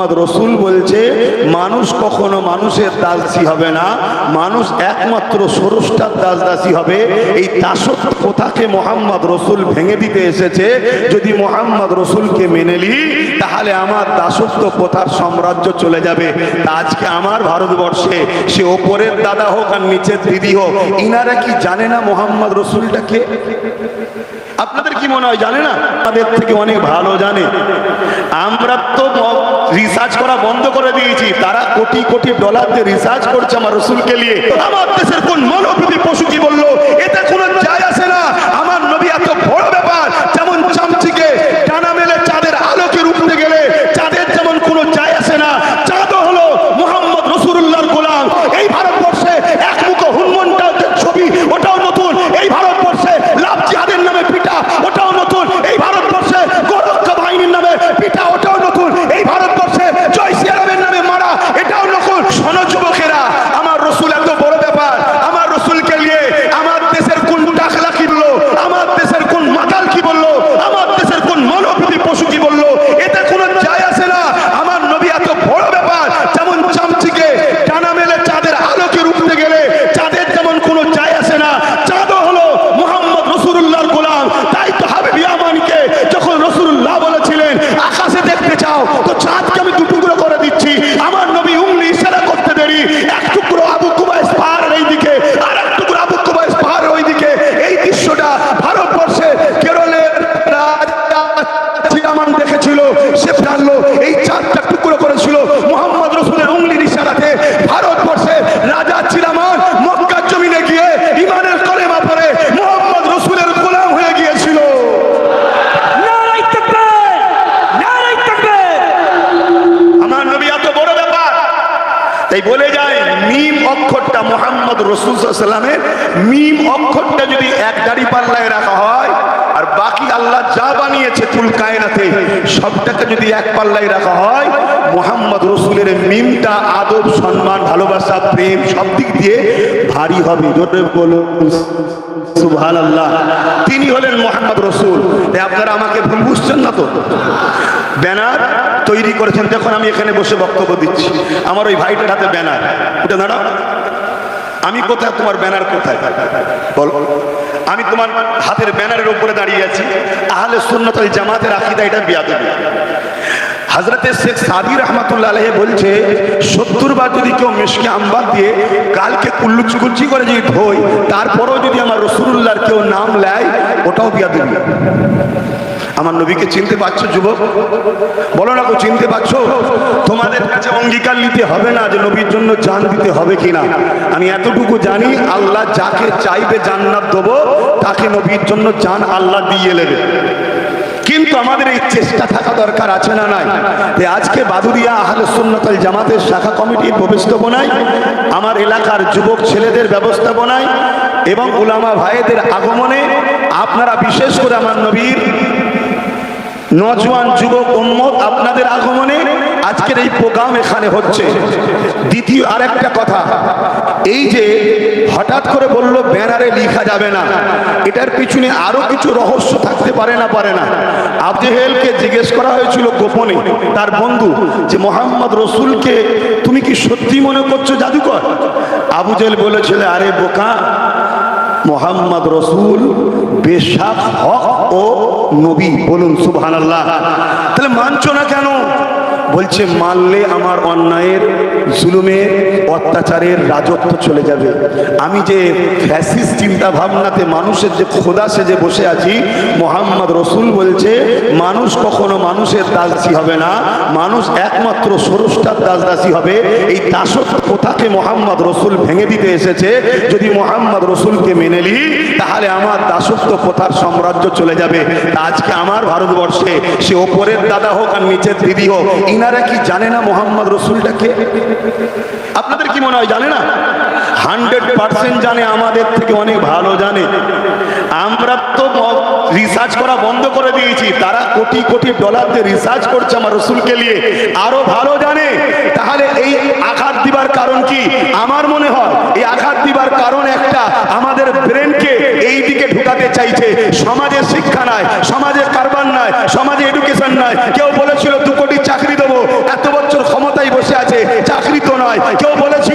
মোহাম্মদ রসুল বলছে, মানুষ কখনো মানুষের দাসী হবে না, মানুষ একমাত্র সরষ্টার দাস দাসী হবে। এই দাসত্ব প্রথাকে মোহাম্মদ রসুল ভেঙে দিতে এসেছে। যদি মোহাম্মদ রসুলকে মেনে নি তাহলে আমার দাসত্ব প্রথার সাম্রাজ্য চলে যাবে। আজকে আমার ভারতবর্ষে, সে ওপরের দাদা হোক আর নিচের দিদি হোক, ইনারা কি জানে না মোহাম্মদ রসুলটাকে আপনাদের কি মনে হয়, জানে না? তাদের থেকে অনেক ভালো জানে। আমরা তো রিসার্চ করা বন্ধ করে দিয়েছি। তারা কোটি কোটি ডলার দিয়ে রিসার্চ করছে আমার রসুলকে নিয়ে। আমার দেশের কোন মানবী পশু কি বলল এতে কোনো যায় আসে না আমার নবী এত বড় ব্যাপার যেমন চামচিকে টানা মেলে চাঁদের আলোকে উঠতে গেলে চাঁদের যেমন কোনো যায় আসে না চাঁদ হলো মোহাম্মদ রসুল্লাহর গোলাম এই ভারতবর্ষে এক মুখ হুনমনটাও যে ছবি ওটাও নতুন এই ভারতবর্ষে লাভ জিহাদের নামে পিটা ওটাও নতুন এই ভারতবর্ষে গোরক্ষা বাহিনীর নামে পিটা ওটাও নতুন এই ভারতবর্ষে জয় সিয়ারামের নামে মারা এটাও নতুন শোনো যুবকেরা আমার রসুল এত বড় ব্যাপার আমার রসুলকে নিয়ে আমার দেশের কোন টাকলা কি বলল আমার দেশের কোন মাতাল কি বলল আমার দেশের কোন মনোপ্রীতি পশু কি বলল এতে কোনো যায় আসে না আমার নবী এত বড় ব্যাপার যেমন চামচিকে টানা মেলে চাঁদের আলোকে উঠতে গেলে চাঁদের যেমন কোনো যায় আসে না চাঁদও হলো মোহাম্মদ রসুল্লাহর গোলাম তাই তো হবে বিয়ামানকে যখন রসুল্লাহ বলেছিলেন আকাশে দেখতে চাও তো চাঁদকে আমি দু টুকরো করে দিচ্ছি আমার নবী উংলি ইশারা করতে দেরি এক তাই বলে যায়, মিম অক্ষরটা মোহাম্মদ রসুল সাল্লামের মিম অক্ষরটা যদি এক দাড়ি পাল্লায় রাখা হয় যা বানিয়েছে তুল কায়নাতে, সবটাকে যদি এক পাল্লায় রাখা হয়, মোহাম্মদ রসুলের মিমটা, আদব, সম্মান, ভালোবাসা, প্রেম, সব দিক দিয়ে ভারী হবে। আল্লাহ তিনি হলেন মোহাম্মদ রসুল। আপনারা আমাকে ভুল বুঝছেন না তো? ব্যানার তৈরি করেছেন। দেখুন, আমি এখানে বসে বক্তব্য দিচ্ছি। আমার ওই ভাইটার হাতে ব্যানার। ওটা দাঁড়াও। আমি কোথায়? তোমার ব্যানার কোথায়? বলো। আমি তোমার হাতের ব্যানারের উপরে দাঁড়িয়ে আছি। আহলে সুন্নতল রাখি আকিদা এটা বিয়া দেবে হাজরতের শেখ সাদি রহমতুল্লা আলহে বলছে, সত্তর বার যদি কেউ মিশকে আমবাদ দিয়ে কালকে কুল্লুচুকুচি করে যদি ধোয়, তারপরেও যদি আমার রসুল্লাহর কেউ নাম নেয়, ওটাও বিয়াদবি। আমার নবীকে চিনতে পারছ, যুবক? বলো না চিনতে পারছ? তোমাদের কাছে অঙ্গীকার নিতে হবে না যে নবীর জন্য জান দিতে হবে কিনা। আমি এতটুকু জানি, আল্লাহ যাকে চাইবে জান্নাত দেবো, তাকে নবীর জন্য জান আল্লাহ দিয়ে নেবে কিন্তু আমাদের এই চেষ্টা থাকা দরকার আছে না নাই? তাই আজকে বাদুরিয়া আহলে সুন্নতল জামাতের শাখা কমিটির ব্যবস্থাপনায় আমার এলাকার যুবক ছেলেদের ব্যবস্থাপনায় এবং উলামা ভাইদের আগমনে আপনারা বিশেষ করে আমার নবীর নজওয়ান যুবক উম্মত আপনাদের আগমনে আজকের এই প্রোগ্রাম এখানে হচ্ছে। দ্বিতীয় আরেকটা কথা এই যে হঠাৎ করে বলল ব্যানারে লেখা যাবে না। এটার পিছনে আরও কিছু রহস্য থাকতে পারে না পারে না। আবজেহেলকে জিজ্ঞেস করা হয়েছিল গোপনে তার বন্ধু যে মোহাম্মদ রসুলকে তুমি কি সত্যি মনে করছ জাদুকর? আবুজেল বলেছিল আরে বোকা মোহাম্মদ রসুল বেশাক হক ও নবী। বলুন সুবহান আল্লাহ তাহলে মানছো না কেন? বলছে মানলে আমার অন্যায়ের, জুলুমের, অত্যাচারের রাজত্ব চলে যাবে। আমি যে ফ্যাসিস চিন্তা ভাবনাতে মানুষের যে খোদা সেজে বসে আছি, মোহাম্মদ রসুল বলছে, মানুষ কখনো মানুষের দাসী হবে না, মানুষ একমাত্র সরষ্টার দাস দাসী হবে। এই দাসত্ব প্রথাকে মোহাম্মদ রসুল ভেঙে দিতে এসেছে? যদি মোহাম্মদ রসুলকে মেনে নি তাহলে আমার দাসত্ব প্রথার সাম্রাজ্য চলে যাবে। আজকে আমার ভারতবর্ষে, সে ওপরের দাদা হোক আর নিচের দিদি হোক ইনারা কি জানে না মোহাম্মদ রসুলটাকে আপনাদের কি মনে হয় জানে না? হান্ড্রেড পার্সেন্ট জানে, আমাদের থেকে অনেক ভালো জানে। আমরা তো রিসার্চ করা বন্ধ করে দিয়েছি। তারা কোটি কোটি ডলার দিয়ে রিসার্চ করছে আমার রসুলকে নিয়ে। আরও ভালো জানে। তাহলে এই আঘাত দিবার কারণ কি? আমার মনে হয় এই আঘাত দিবার কারণ একটা। আমাদের ব্রেনকে এই দিকে ঢুকাতে চাইছে। সমাজে শিক্ষা নাই সমাজে কারবার নাই, সমাজে ক্ষমতায় বসে আছে চাকরি তো নয়। কেউ বলেছে